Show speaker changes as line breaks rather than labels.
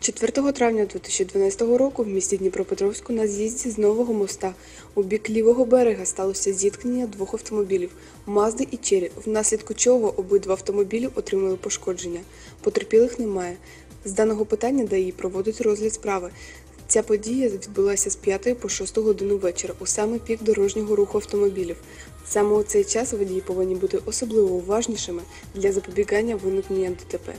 4 травня 2012 року в місті Дніпропетровську на з'їзді з нового моста у бік лівого берега сталося зіткнення двох автомобілів Мазди і Чері, внаслідку чого обидва автомобілі отримали пошкодження. Потерпілих немає. З даного питання ДАІ проводить розгляд справи. Ця подія відбулася з 5 по 6 годину вечора у саме пік дорожнього руху автомобілів. Саме у цей час водії повинні бути особливо уважнішими для запобігання виникнення ДТП.